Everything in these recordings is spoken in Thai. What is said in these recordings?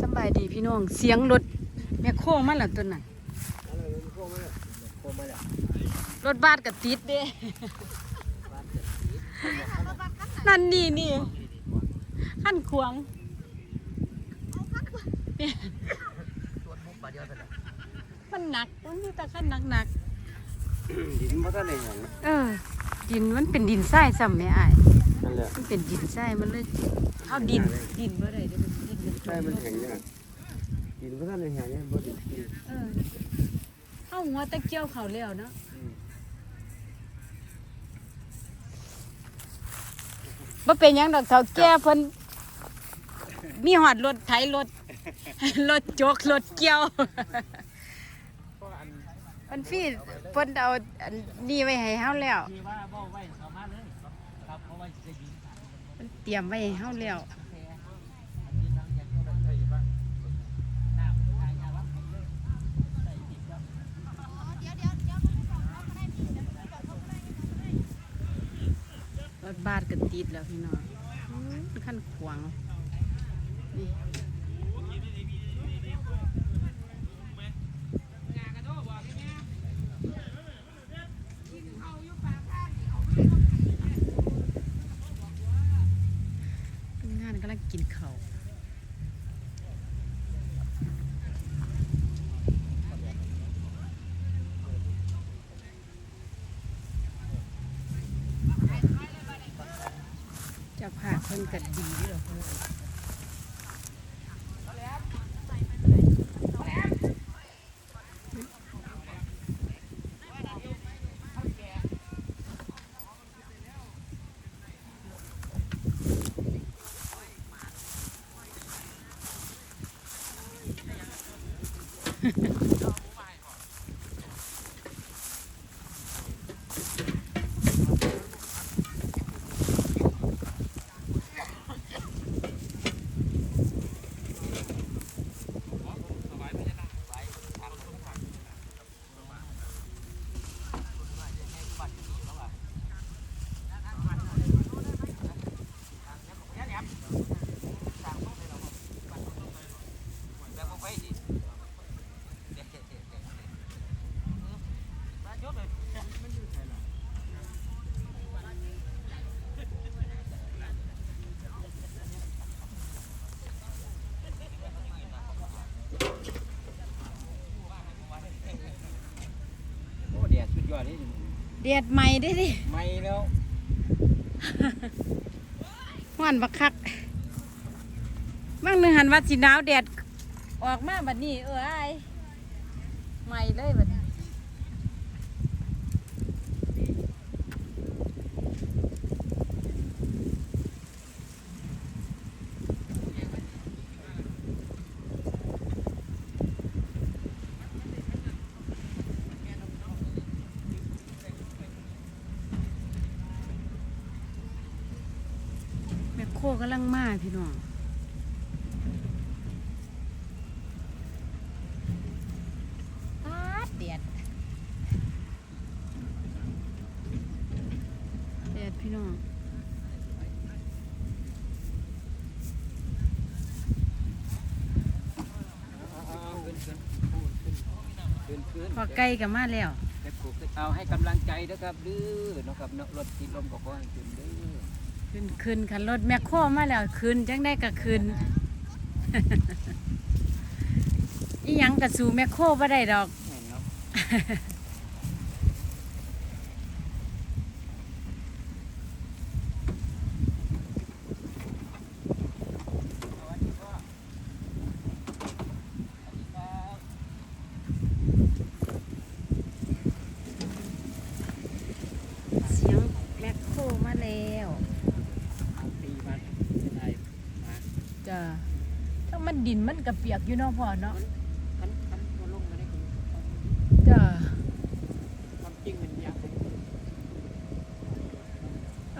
สำบายดีพี่น้อง เสียงรถแม่โค้งมาแล้วตัวนั้นอะไรมันโค้งมาแล้วโค้งมาแล้วรถบัสกับติดเด้นั่นนี่นี่ขั้นขวางตัวมุกบาดเดียวเท่านั้นมันหนักมันมีแต่ขั้นหนักหนักดินมันก็ได้อย่างๆเออ ดินมันเป็นดินทรายซ้ำแม่อ้ายนั่นแหละมันเป็นดินทรายมันเลยเอาดินดินบ่ได้เด้อมันดินมันใช่มันแข็งเนี่ยดินมันก็ได้อย่างเนี่ยบ่ดินเออเอาหัวตะเกียวเขาแล้วเนาะบ่เป็นหยังดอกเฒ่าแก่เพิ่นมีหอดรถไถรถ รถจกรถเกี่ยวมันพี่เพิ่นเอาอันนี้ไว้ให้เฮาแล้ว ที่ว่าบ่ไว้สามารถเลยครับเพราะว่าจะยิง มันเตรียมไว้ให้เฮาแล้ว อันนี้ทางแกก็ได้ใช่บ้างน้ำทางยาวัดเลยใส่ดินครับ รถบัสก็ ติดแล้วพี่น้องขั้นขวางนี่ งานกำลังกินข้าวเจะพาพเพิ่น กัดดีเด้อ嗯โอ้แดดสุดยอดนี่ เดียดใหม่ได้ดิ ไม่แล้ว ห้อนบักคักบางหนึ่งหันว่าสีหนาวแดดออกมาบัดนี้ เออไอายใหม่เลยบัด คกำลังมาพี่น้องปาดเดียดเดียดพี่น้องขึ้นขึ้นพอไก่กับมาแล้ว เอาให้กำลังใจนะครับดื้อนะครับรถติดลมก็ขอให้ขึ้นดื้อ ขึ้นขึ้นคันรถแมคโครมาแล้วขึ้นจังได้ก็ขึ้นอีหยังกระสูแมคโครบ่ได้ดอก แม่นเนาะ เสียงแมคโครมาแล้ว ตีมันเป็นไงมา จ้ะถ้ามัน ดินมันกระเปียกอยู่เนาะพ่อเนาะคันคันตัวลงมาได้คือจ้ะความจริงมันยากเลย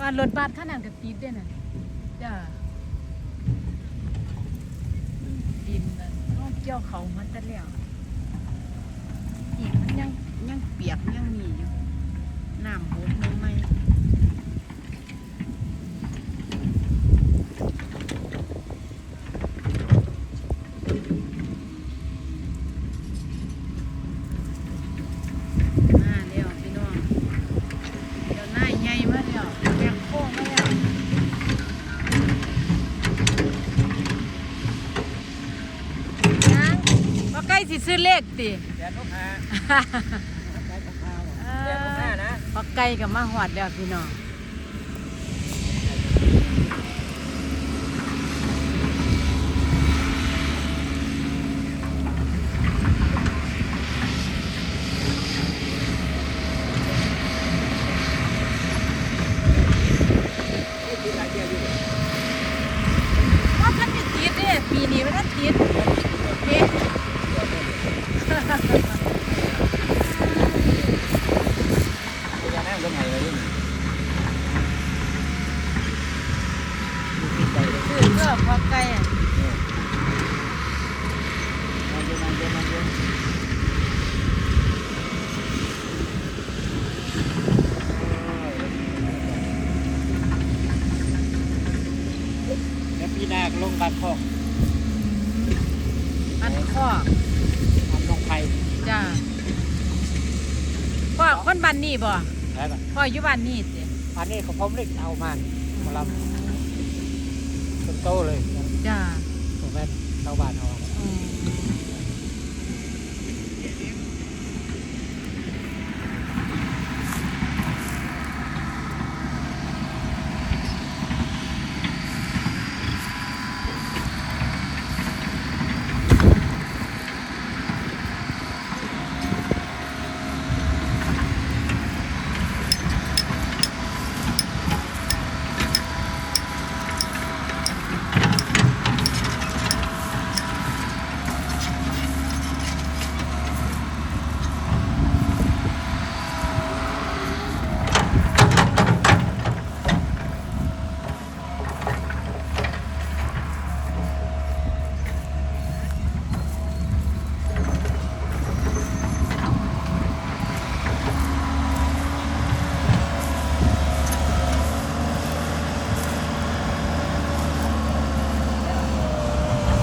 ว่ารถบัสขนาดกับติดเด้น่ะจ้ะดินน่ะน้องเกี่ยวเขามันแต่แล้วอีกมันยังยังเปียกยังมีอยู่น้ำบกลงไหมสิ ซื้อเลขติแดดลูกหาแดดลูกหาเอแดดลูกหาอนะพอไก่กับมาหอดแล้วพี่น้องว่าท่านไม่ติดเด้ปีนี้ไม่ท่านติดเด้ พญานา คือเพื่อพอไก่อะมันเยอะมันเยอะมันเยอะแล้วพี่นาคลงบัตรคอกอันข้อำลงไผ่ จ้า พ่อคนบ้านนี่บ่ใช่ป่ะพ่ออยู่บ้านนี่สิอันนี้เขาผมเล็กเอามันมาลำต้นโตเลยจ้าผมแม่นชาวบ้านเอา อืม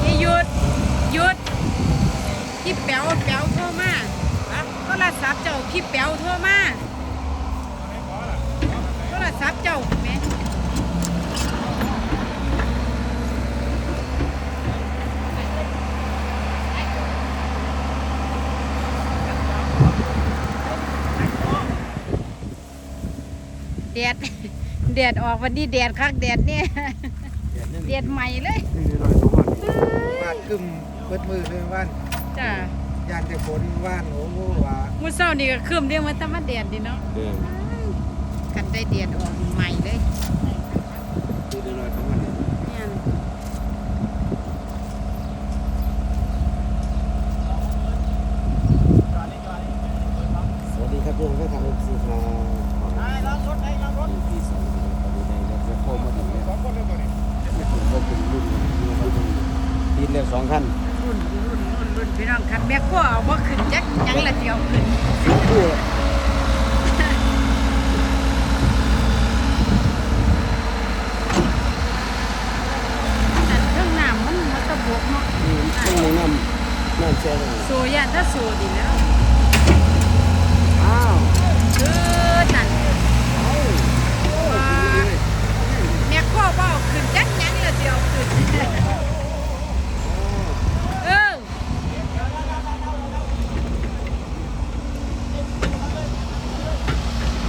นี่หยุดหยุดพี่แป๋วแป๋วโทรมาโทรศัพท์เจ้าพี่แป๋วโทรมาโทรศัพท์เจ้าแหม่แดดแดดออกวันนี้แดดคักแดดเนี่ยแดดใหม่เลยวาดกึ่มเบิดมือเลยว่านจ้ายานแต่ฝนว่านโอ้โหว่ามื้อเช้านี่ก็คืมเรียกว่าแตะมาแดดดีเนาะกันได้แดดออกใหม่เลย ดูดูหน่อยทั้งวันนี้ เนี่ย สวัสดีครับทุกท่านทางเอฟซีครับ ไอ้ล้างรถไอ้ล้างรถ ที่สองตอนนี้ในรถแมคโครมาถึงแล้วผมก็เป็นรุ่นรุ่นรุ่นดินแล้วสองขั้น รุ่นรุ่นรุ่นรุ่นพี่น้องคันแม่ก็เอาบ่ขึ้น จักหยังละเดียวขึ้นคู่อันเครื่องน้ำมันมันตะบกเนาะต้องในน้ำน้ำแช่เลยโซยานถ้าโซดีแล้วอ้าว คือนั่นว่าแม่ก็บ่เอาขึ้นจักหยังละเดียวขึ้นเออ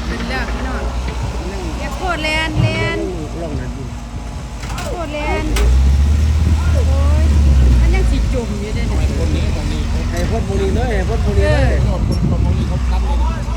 ขึ้นแล้วพี่น้องแม่โคแลนแลน ร่องนั้นอยู่ โคแลนโอ้ยมันยังสิ จมอยู่เด้อเนี่ยคนนี้คนนี้ไอ้พ่นบุรีเลยไอ้พ่นบุรีเลยคนคนคนนี้เขาตั้งเลย